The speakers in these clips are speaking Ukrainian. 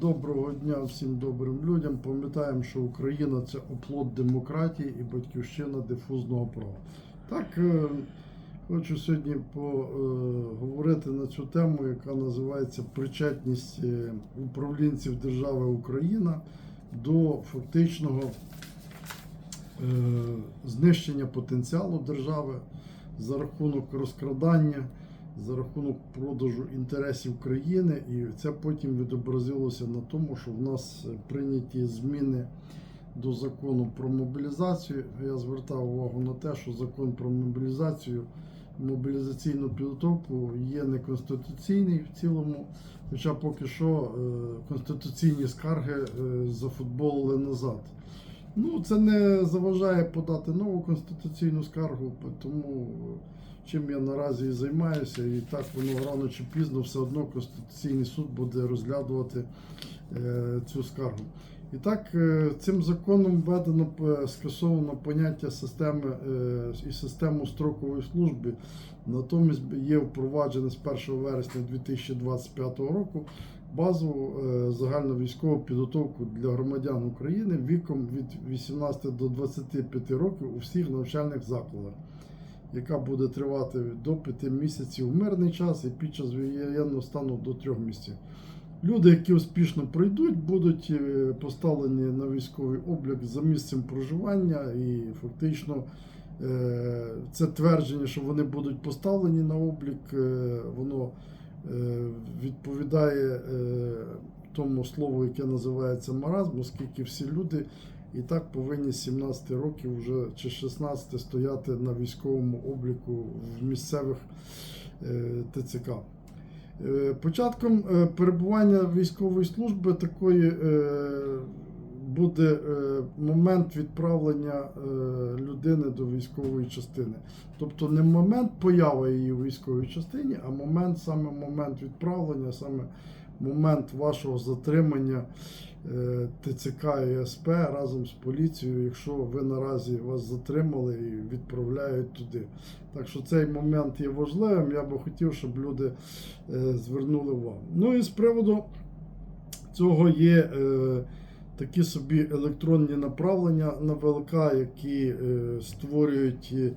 Доброго дня всім добрим людям. Пам'ятаємо, що Україна це оплот демократії і батьківщина дифузного права. Так, е, хочу сьогодні поговорити на цю тему, яка називається причетність е, управлінців держави Україна до фактичного е, знищення потенціалу держави за рахунок розкрадання, за рахунок продажу інтересів країни, і це потім відобразилося на тому, що в нас прийняті зміни до закону про мобілізацію. Я звертав увагу на те, що закон про мобілізацію, мобілізаційну підготовку є неконституційний в цілому. Хоча поки що е, конституційні скарги е, зафутболили назад. Ну, це не заважає подати нову конституційну скаргу, тому чим я наразі і займаюся, і так воно рано чи пізно все одно Конституційний суд буде розглядувати е, цю скаргу. І так, е, цим законом введено е, скасовано поняття системи і систему строкової служби. Натомість є впроваджене з 1 вересня 2025 року базову загальновійськову підготовку для громадян України віком від 18 до 25 років у всіх навчальних закладах, яка буде тривати до 5 місяців в мирний час і під час воєнного стану до 3 місяців. Люди, які успішно пройдуть, будуть е, поставлені на військовий облік за місцем проживання, і фактично е, це твердження, що вони будуть поставлені на облік, е, воно відповідає тому слову, яке називається маразм, оскільки всі люди і так повинні з 17 років вже чи 16 стояти на військовому обліку в місцевих е, ТЦК. Е, Початком е, перебування військової служби такої буде момент відправлення людини до військової частини. Тобто не момент появи її в військовій частині, а момент, саме момент відправлення, саме момент вашого затримання ТЦК і СП разом з поліцією, якщо ви наразі вас затримали і відправляють туди. Так що цей момент є важливим. Я би хотів, щоб люди е, звернули увагу. Ну і з приводу цього є е, такі собі електронні направлення на ВЛК, які е, створюють е,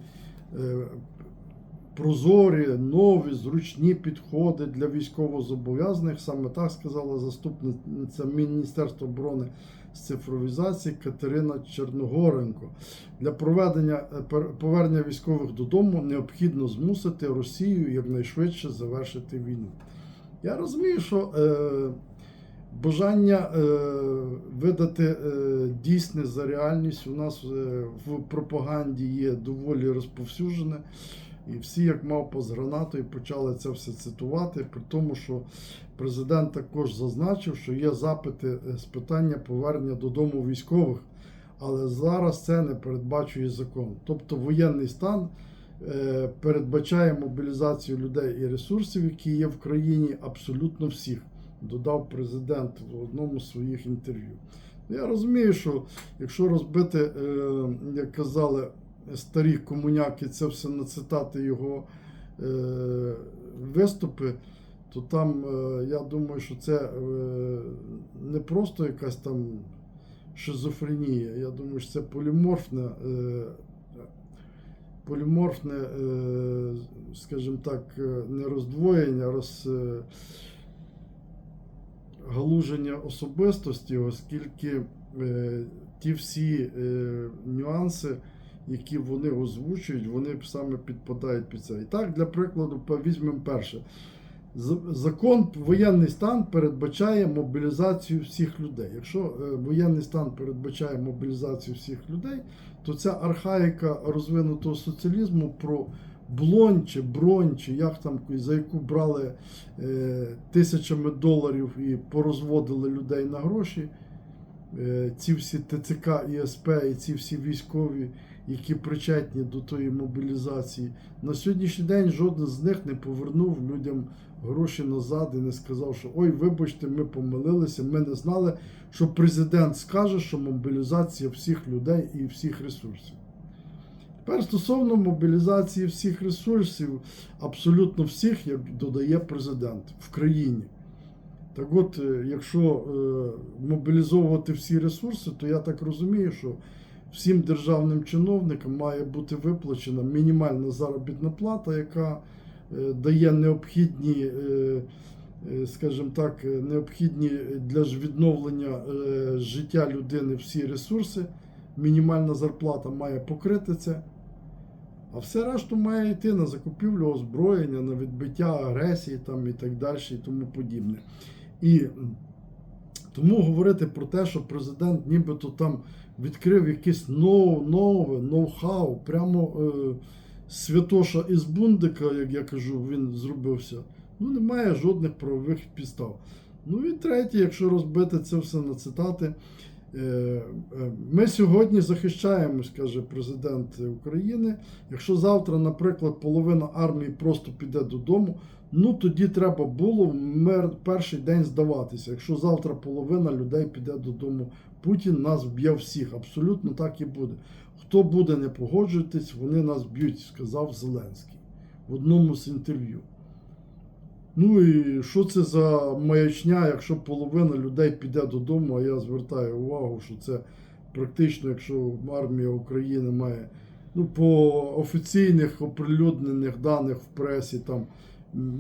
прозорі, нові, зручні підходи для військовозобов'язаних. Саме так сказала заступниця Міністерства оборони з цифровізації Катерина Черногоренко. Для проведення е, повернення військових додому необхідно змусити Росію якнайшвидше завершити війну. Я розумію, що е, бажання е, видати е, дійсне за реальність у нас е, в пропаганді є доволі розповсюджене. І всі, як мавпа з гранатою, почали це все цитувати, при тому, що президент також зазначив, що є запити е, з питання повернення додому військових, але зараз це не передбачує закон. Тобто воєнний стан е, передбачає мобілізацію людей і ресурсів, які є в країні, абсолютно всіх, додав президент в одному з своїх інтерв'ю. Я розумію, що якщо розбити, е, як казали, старі комуняки, це все на цитати його е, виступи, то там е, я думаю, що це е, не просто якась там шизофренія. Я думаю, що це поліморфне, е, поліморфне, е, скажімо так, е, не роздвоєння, роз. е, галуження особистості, оскільки е, ті всі е, нюанси, які вони озвучують, вони саме підпадають під це. І так, для прикладу, візьмемо перше. Закон воєнний стан передбачає мобілізацію всіх людей. Якщо е, воєнний стан передбачає мобілізацію всіх людей, то ця архаїка розвинутого соціалізму про блонь чи бронь, чи як там за яку брали е, тисячами доларів і порозводили людей на гроші. Е, ці всі ТЦК і СП, і ці всі військові, які причетні до тої мобілізації, на сьогоднішній день жоден з них не повернув людям гроші назад і не сказав, що ой, вибачте, ми помилилися, ми не знали, що президент скаже, що мобілізація всіх людей і всіх ресурсів. Тепер стосовно мобілізації всіх ресурсів, абсолютно всіх, як додає президент в країні. Так от, е, якщо е, мобілізовувати всі ресурси, то я так розумію, що всім державним чиновникам має бути виплачена мінімальна заробітна плата, яка е, дає необхідні, е, е, скажімо так, необхідні для відновлення життя людини всі ресурси. Мінімальна зарплата має покрити це. А все решту має йти на закупівлю озброєння, на відбиття агресії там, і так далі, і тому подібне. І тому говорити про те, що президент нібито там відкрив якесь нов, нове ноу-хау, прямо е, святоша із бундика, як я кажу, він зробився. Ну, немає жодних правових підстав. Ну і третє, якщо розбити це все на цитати. Е, е, Ми сьогодні захищаємось, каже президент України. Якщо завтра, наприклад, половина армії просто піде додому, ну тоді треба було в перший день здаватися. Якщо завтра половина людей піде додому, Путін нас вб'є всіх. Абсолютно так і буде. Хто буде не погоджуватись, вони нас б'ють, сказав Зеленський в одному з інтерв'ю. Ну і що це за маячня, якщо половина людей піде додому, а я звертаю увагу, що це практично, якщо армія України має ну, по офіційних оприлюднених даних в пресі там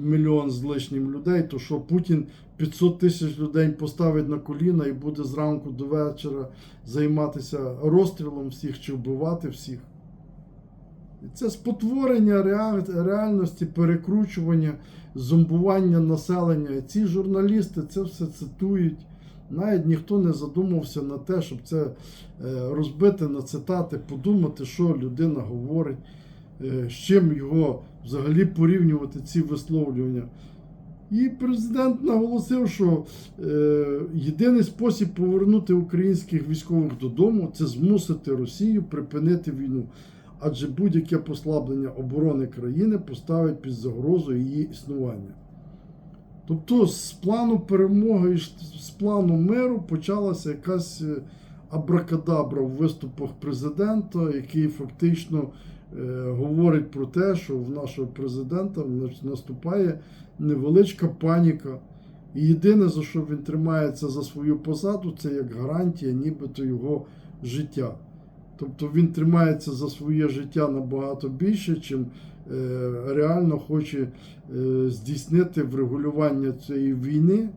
мільйон з лишнім людей, то що Путін 500 тисяч людей поставить на коліна і буде зранку до вечора займатися розстрілом всіх чи вбивати всіх. Це спотворення реальності, перекручування, зомбування населення. Ці журналісти це все цитують. Навіть ніхто не задумався на те, щоб це е, розбити на цитати, подумати, що людина говорить, е, з чим його взагалі порівнювати ці висловлювання. І президент наголосив, що е, єдиний спосіб повернути українських військових додому це змусити Росію припинити війну. Адже будь-яке послаблення оборони країни поставить під загрозу її існування. Тобто з плану перемоги з плану миру почалася якась е, абракадабра в виступах президента, який фактично е, говорить про те, що в нашого президента наступає невеличка паніка. І єдине, за що він тримається за свою посаду, це як гарантія, нібито його життя. Тобто він тримається за своє життя набагато більше, чим е, реально хоче е, здійснити врегулювання цієї війни,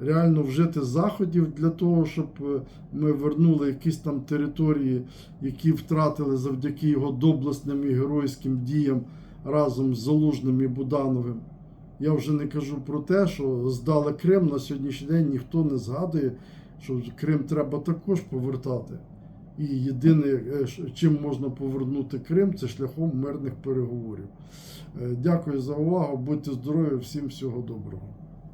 реально вжити заходів для того, щоб е, ми вернули якісь там території, які втратили завдяки його доблесним і геройським діям разом з Залужним і Будановим. Я вже не кажу про те, що здали Крим на сьогоднішній день ніхто не згадує, що Крим треба також повертати. І єдине, е, чим можна повернути Крим, це шляхом мирних переговорів. Е, Дякую за увагу. Будьте здорові, всім всього доброго.